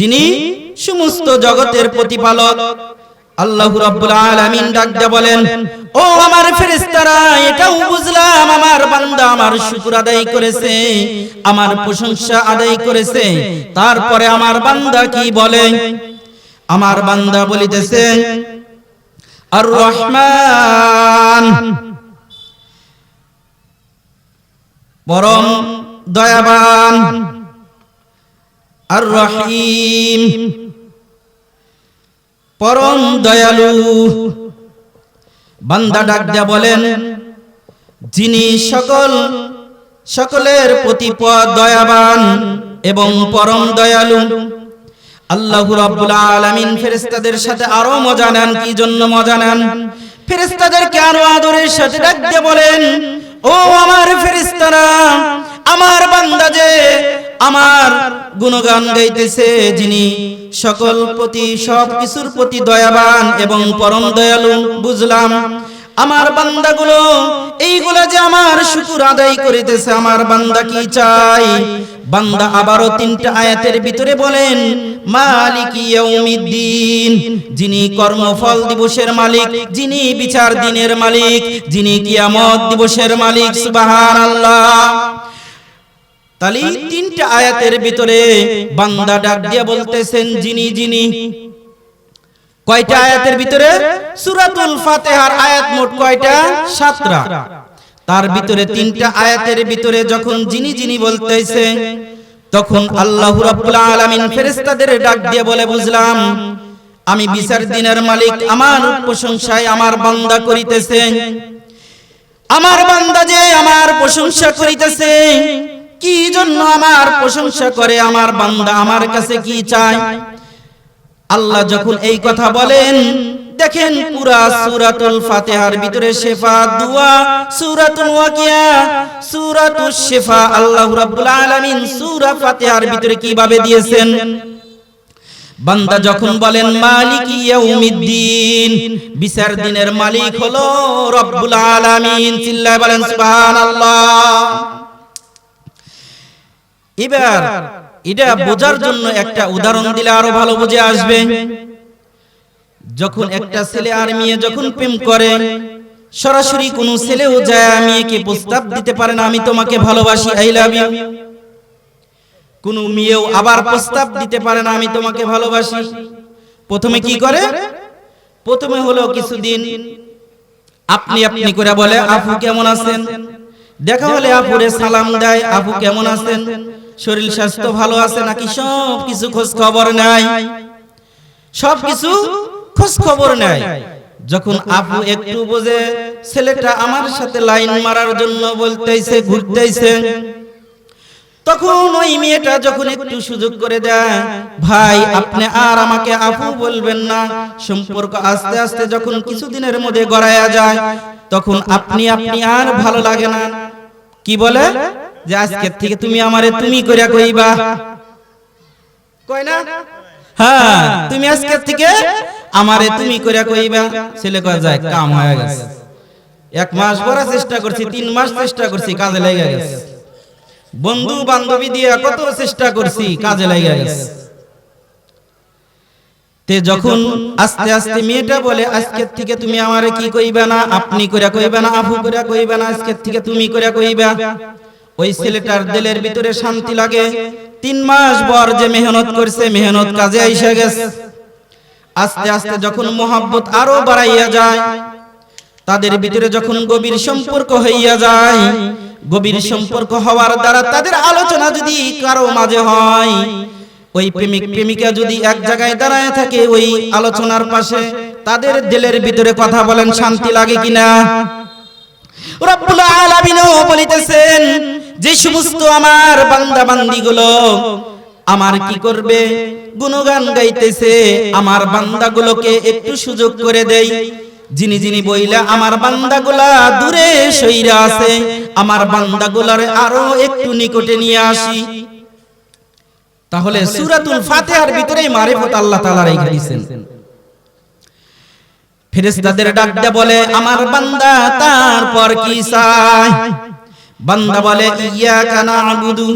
যিনি সমস্ত জগতের প্রতিপালক। আল্লাহ রাব্বুল আলামিন ডাকতে বলেন, ও আমার ফেরেশতারা, এটাও বুঝলাম, আমার বান্দা আমার শুকর আদায় করেছে, আমার প্রশংসা আদায় করেছে। তারপরে আমার বান্দা কি বলে? আমার বান্দা বলিতেছে আর রহমান পরম দয়াবান আর রহিম পরম দয়ালু। বান্দা ডাক বলেন, যিনি সকল, সকলের প্রতি দয়াবান এবং পরম দয়ালু, আল্লাহ রাব্বুল আলামিন ফেরেশতাদের সাথে আরও মজা নেন, কি জন্য মজা নেন? ফেরেশতাদেরকে আরও আদরের সাথে ডাক দিয়ে বলেন, ও আমার ফেরেশতারা, আমার বান্দা যে আমার গুণগান গাইতেছে যিনি সকল প্রতি, সব কিছুর প্রতি দয়াবান এবং পরম দয়ালু, বুঝলাম? আমার বান্দাগুলো, এইগুলা যে আমার শুকুর আদায় করিতেছে, আমার বান্দা কি চাই বান্দা আবারও তিনটা আয়াতের ভিতরে বলেন, মালিক ইয়াউমিদ্দিন, যিনি কর্মফল দিবসের মালিক, যিনি বিচার দিনের মালিক, যিনি কিয়ামত দিবসের মালিক, সুবহানাল্লাহ। তাহলে এই তিনটা আয়াতের ভিতরে বান্দা ডাক দিয়া বলতেছেন যিনি যিনি কয়টা আয়াতের ভিতরে? সূরাতুল ফাতিহার আয়াত মোট কয়টা? সাতটা। তার ভিতরে তিনটা আয়াতের ভিতরে যখন যিনি যিনি বলতেছে তখন আল্লাহ রাব্বুল আলামিন ফেরেশতাদের ডাক দিয়ে বলে বুঝলাম আমি বিচার দিনের মালিক আমার প্রশংসায় আমার বান্দা করিতেছে আমার বান্দা যে আমার প্রশংসা করিতেছে কি জন্য আমার প্রশংসা করে আমার বান্দা আমার কাছে কি চায়? আল্লাহ যখন এই কথা বলেন, দেখেন পুরা সূরাতুল ফাতিহার ভিতরে শেফা দুয়া সূরাতুল ওয়াকিয়া, সূরাতুশ শেফা, আল্লাহ রাব্বুল আলামিন সূরা ফাতিহার ভিতরে কীভাবে দিয়েছেন? বান্দা যখন বলেন, মালিক ইয়াউমিদ্দিন, বিচার দিনের মালিক হলো রব্বুল আলামিন, চিল্লায় বলেন, সুবহানাল্লাহ। এবার এটা বোঝার জন্য একটা উদাহরণ দিলে আরও ভালো বুঝে আসবে। যখন একটা ছেলে আর মেয়ে যখন প্রেম করে সরাসরি কোনো ছেলেও যায় আমি মেয়েকে প্রস্তাব দিতে পারে না আমি তোমাকে ভালোবাসি আই লাভ ইউ কোন মেয়েও আবার প্রস্তাব দিতে পারে না আমি তোমাকে ভালোবাসি। প্রথমে কি করে? প্রথমে হলো কিছুদিন। আপনি আপনি করে বলে আপু কেমন আছেন? দেখা হলে আপুরে সালাম দেয় আপু কেমন আছেন? শরীর স্বাস্থ্য ভালো আছে নাকি সব কিছু খোঁজ খবর নাই সব কিছু খোঁজ খবর নাই যখন আপু একটু বোঝে ছেলেটা আমার সাথে লাইন মারার জন্য বলতেইছে ঘুরতেইছে তখন ওই মেয়েটা যখন একটু সুযোগ করে দেয় ভাই আপনি আর আমাকে আপু বলবেন না। সম্পর্ক আস্তে আস্তে যখন কিছুদিনের মধ্যে গড়ায়া যায় তখন আপনি আপনি আর ভালো লাগে না। কি বলে? যে আজকের থেকে তুমি আমারে তুমি কইরা কইবা। কই না? হ্যাঁ তুমি আজকের থেকে আমারে তুমি কইরা কইবা। ছেলে কয় যায় কাম হয়ে গেছে। এক মাস পরে চেষ্টা করছি তিন মাস চেষ্টা করছি কাজে লেগে গেছে। বন্ধু বান্ধবী দিয়ে কত চেষ্টা করছি কাজে লেগে গেছে। তে যখন আস্তে আস্তে মেয়েটা বলে আজকের থেকে তুমি আমারে কি কইবা না? আপনি কইরা কইবা না? আপু কইরা কইবা না? আজকের থেকে তুমি কইরা কইবা? ওই ছেলেটার দিলের ভিতরে শান্তি লাগে। তিন মাস পর যে মেহনত করছে, মেহনত কাজে আইসা গেছে। আস্তে আস্তে যখন মোহাব্বত আরও বাড়াইয়া যায়, তাদের ভিতরে যখন গভীর সম্পর্ক হইয়া যায়, গভীর সম্পর্ক হওয়ার দ্বারা তাদের আলোচনা যদি কারও মাঝে হয় ওই প্রেমিক, প্রেমিকা যদি এক জায়গায় দাঁড়ায় থাকে ওই আলোচনার পাশে, তাদের দিলের ভিতরে কথা বলেন, শান্তি লাগে কিনা? রব্বুল আলামিনও বলিতেছেন, যে সমস্ত আমার বান্দা বান্দিগুলো আমার কি করবে? গুণগান গাইতেছে, আমার বান্দাগুলোকে একটু সুযোগ করে দেই। যিনি যিনি বইলা, আমার বান্দাগুলা দূরে সইরা আছে, আমার বান্দাগুলার আরও একটু নিকটে নিয়ে আসি। তাহলে সূরাতুল ফাতিহার ভিতরেই মারিফত আল্লাহ তাআলা রেখে দিয়েছেন। ফেরেশতাদের ডাক দিয়ে বলে আমার বান্দা তারপর কি চায় বান্দা বলে ইয়াকা নাবুদু।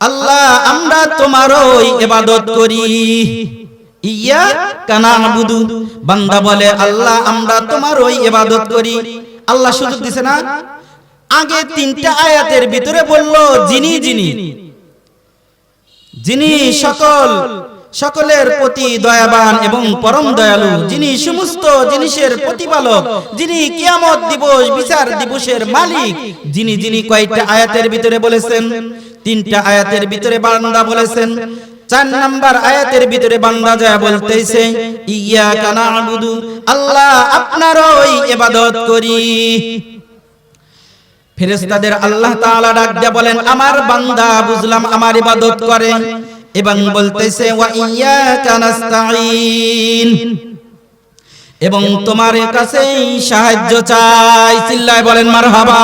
আল্লাহ আমরা তোমারই ইবাদত করি। ইয়া কানা আবুদু বান্দা বলে আল্লাহ আমরা তোমারই ইবাদত করি। আল্লাহ সুযোগ দিছে না আগে তিনটা আয়াতের ভিতরে বলল যিনি যিনি। যিনি সকল সকলের প্রতি দয়াবান এবং পরম দয়ালু যিনি সমস্ত জিনিসের প্রতিপালক যিনি কিয়ামত দিবস বিচার দিবসের মালিক যিনি যিনি কয়েকটা আয়াতের ভিতরে বলেছেন তিনটা আয়াতের ভিতরে বান্দা বলেছেন চার নাম্বার আয়াতের ভিতরে বান্দা যায় বলতেছে ইয়া কানা আল্লাহ আপনারই ইবাদত করি। ফেরেশতাদের আল্লাহ তাআলা ডাক দিয়ে বলেন, আমার বান্দা বুঝলাম আমার ইবাদত করে এবং বলতেছে, ওয়া এবং তোমার কাছেই সাহায্য চাই। চিল্লায় বলেন, মারহাবা।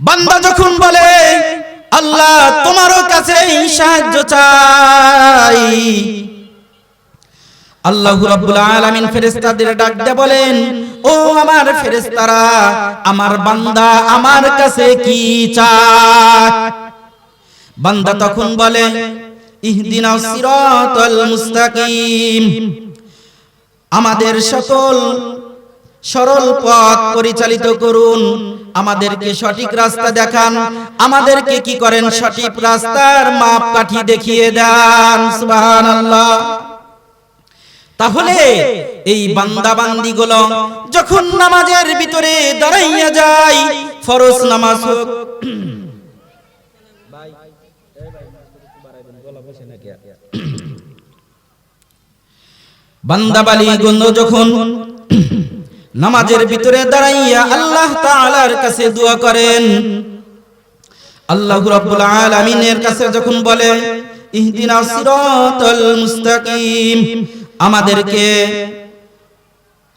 বান্দা যখন বলে, আল্লাহ তোমারও কাছেই সাহায্য চাই আল্লাহ রাব্বুল আলামিন ফেরেশতাদের ডাক দিয়ে বলেন, ও আমার ফেরেশতারা, আমার বান্দা আমার কাছে কি চায়? বান্দা তখন বলে ইহদিনাস সিরাতাল মুস্তাকিম, আমাদের সকল সরল পথ পরিচালিত করুন, আমাদেরকে সঠিক রাস্তা দেখান, আমাদেরকে কি করেন সঠিক রাস্তার মাপ কাঠি দেখিয়ে দেন। সুবহানাল্লাহ। তাহলে এই বান্দা বান্দি গুলো যখন নামাজের ভিতরে দাঁড়াইয়া যায়, ফরজ নামাজ বান্দাবালি গন্ধ যখন নামাজের ভিতরে দাঁড়াইয়া আল্লাহ তাআলার কাছে দোয়া করেন, আল্লাহ রাব্বুল আলামিনের কাছে যখন বলে ইহদিনাস সিরাতাল মুস্তাকিম আমাদেরকে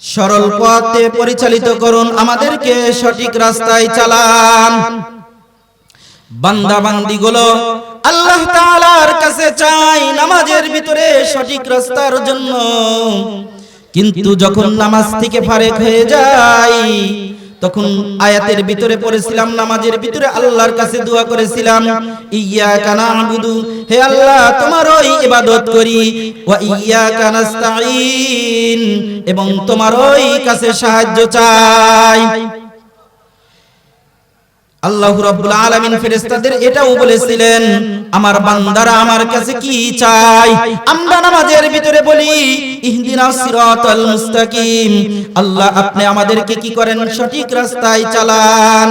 সরল পথে পরিচালিত করুন, আমাদেরকে সঠিক রাস্তায় চালান। বান্দা বান্দি গুলো আল্লাহ তাআলার কাছে চাই নামাজের ভিতরে সঠিক রাস্তার জন্য। কিন্তু যখন নামাজ থেকে ফারেক হয়ে যায় তখন আয়াতের ভিতরে পড়েছিলাম, নামাজের ভিতরে আল্লাহর কাছে দোয়া করেছিলাম ইয়া কানা না'বুদু, হে আল্লাহ তোমারই ইবাদত করি, ওয়া ইয়া নাস্তাঈন, এবং তোমারই কাছে সাহায্য চাই। আল্লাহ রাব্বুল আলামিন ফেরেশতাদের এটাও বলেছিলেন, আমার বান্দারা আমার কাছে কি আমরা নামাজের ভিতরে বলি কি করেন? সঠিক রাস্তায় চালান।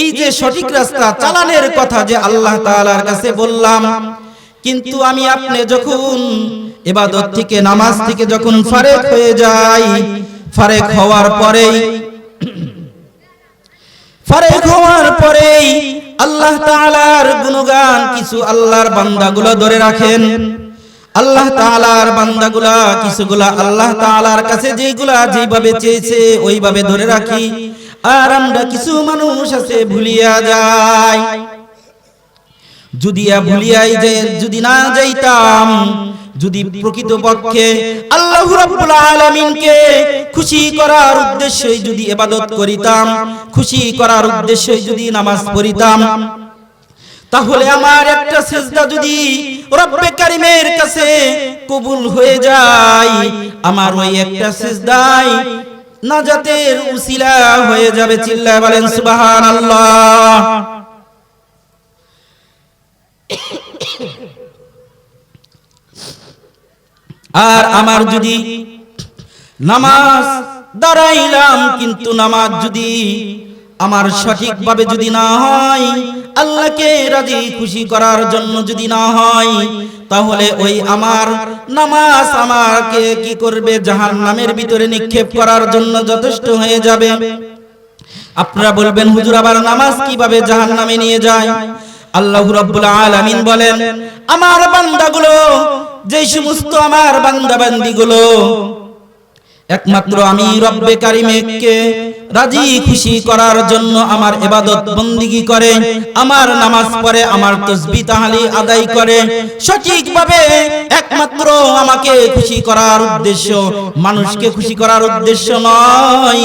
এই যে সঠিক রাস্তা চালানের কথা যে আল্লাহ কাছে বললাম, কিন্তু আমি আপনি যখন ইবাদত থেকে, নামাজ থেকে যখন ফারেক হয়ে যাই, ফারেক হওয়ার পরেই ফারেক হওয়ার পরেই আল্লাহ তাআলার গুণগান কিছু আল্লাহর বান্দাগুলো ধরে রাখেন। আল্লাহ তাআলার বান্দাগুলা, কিছুগুলা আল্লাহ তাআলার কাছে যেগুলা যেভাবে চেয়েছে ওইভাবে ধরে রাখি। আর আমরা কিছু মানুষ আছে ভুলিয়া যায় যদি ভুলিয়াই যে যদি না যাইতাম যদি প্রকৃত পক্ষে আল্লাহ রাব্বুল আলামিনকে খুশি করার উদ্দেশ্যে যদি ইবাদত করিতাম খুশি করার উদ্দেশ্যে যদি নামাজ পড়িতাম তাহলে আমার একটা সেজদা যদি রব্বে কারিমের কাছে কবুল হয়ে যায় আমার ওই একটা সেজদাই নাজাতের উসিলা হয়ে যাবে। চিল্লায় বলেন সুবহানাল্লাহ। আর আমার যদি নামাজ দাঁড়াইলাম, কিন্তু নামাজ যদি আমার সঠিকভাবে যদি না হয়, আল্লাহকে রাজি খুশি করার জন্য যদি না হয়, তাহলে ওই আমার নামাজ আমাকে কি করবে? জাহান নামের ভিতরে নিক্ষেপ করার জন্য যথেষ্ট হয়ে যাবে। আপনারা বলবেন, হুজুর, আবার নামাজ কীভাবে জাহান নামে নিয়ে যায়? আল্লাহ রাব্বুল আলামিন বলেন, আমার বান্দাগুলো যে সমস্ত আমার বান্দাবান্দি বান্দিগুলো একমাত্র আমি রব্বে কারিমেকে রাজি, খুশি করার জন্য আমার ইবাদত বন্দিগি করে, আমার নামাজ পড়ে, আমার তসবিহ তাহলি আদায় করে। সঠিকভাবে একমাত্র আমাকে খুশি করার উদ্দেশ্য, মানুষকে খুশি করার উদ্দেশ্য নয়,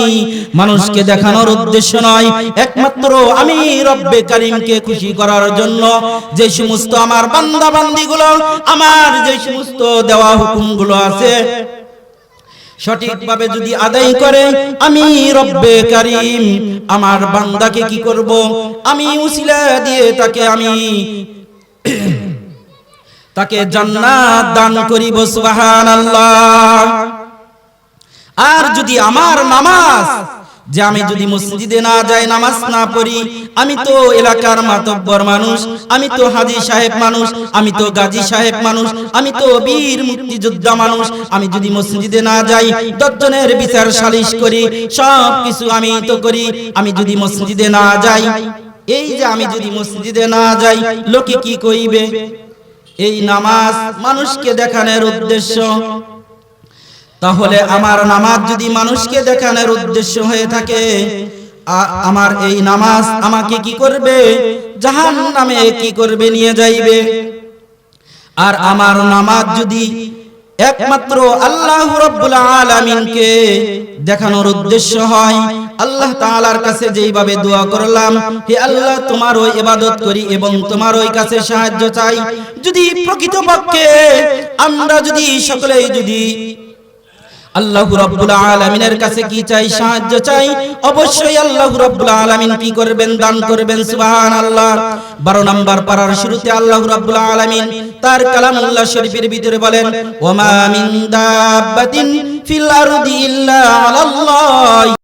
মানুষকে দেখানোর উদ্দেশ্য নয়। একমাত্র আমি রব্বে কারিমকে খুশি করার জন্য যে সমস্ত আমার বান্দা বান্দিগুলো আমার যে সমস্ত দেওয়া হুকুমগুলো আছে সঠিকভাবে যদি আদায় করে আমি রব্বে কারিম আমার বান্দাকে কি করব? আমি উসিলা দিয়ে তাকে আমি তাকে জান্নাত দান করিব সুবহানাল্লাহ। আর যদি আমার নামাজ যে আমি যদি মসজিদে না যাই, নামাজ না পড়ি, আমি তো এলাকার মাতব্বর মানুষ, আমি তো হাজি সাহেব মানুষ, আমি তো গাজী সাহেব মানুষ, আমি তো বীর মুক্তিযোদ্ধা মানুষ, আমি যদি মসজিদে না যাই, দশজনের বিচার সালিশ করি সব কিছু আমি তো করি, আমি যদি মসজিদে না যাই, এই যে আমি যদি মসজিদে না যাই, লোকে কি কইবে? এই নামাজ মানুষকে দেখানোর উদ্দেশ্য। তাহলে আমার নামাজ যদি মানুষকে দেখানোর উদ্দেশ্য হয়ে থাকে আমার এই নামাজ আমাকে কি করবে? জাহান নামে কি করবে নিয়ে যাইবে। আর আমার নামাজ যদি একমাত্র আল্লাহ রাব্বুল আলামিনকে দেখানোর উদ্দেশ্য হয় আল্লাহ তাআলার কাছে যেইভাবে দোয়া করলাম হে আল্লাহ তোমার ওই ইবাদত করি এবং তোমার ওই কাছে সাহায্য চাই। যদি প্রকৃতপক্ষে আমরা যদি সকলেই যদি আল্লাহ রাব্বুল আলামিনের কাছে কি চাই, সাহায্য চাই? অবশ্যই আল্লাহ রাব্বুল আলামিন কি করবেন, দান করবেন, সুবহানাল্লাহ। 12 নম্বর পারার শুরুতে আল্লাহ রাব্বুল আলামিন তার কালামুল্লাহ শরীফের ভিতরে বলেন ওয়া মা মিন দাব্বাতিন ফিল আরদি ইল্লা আলাল্লাহি।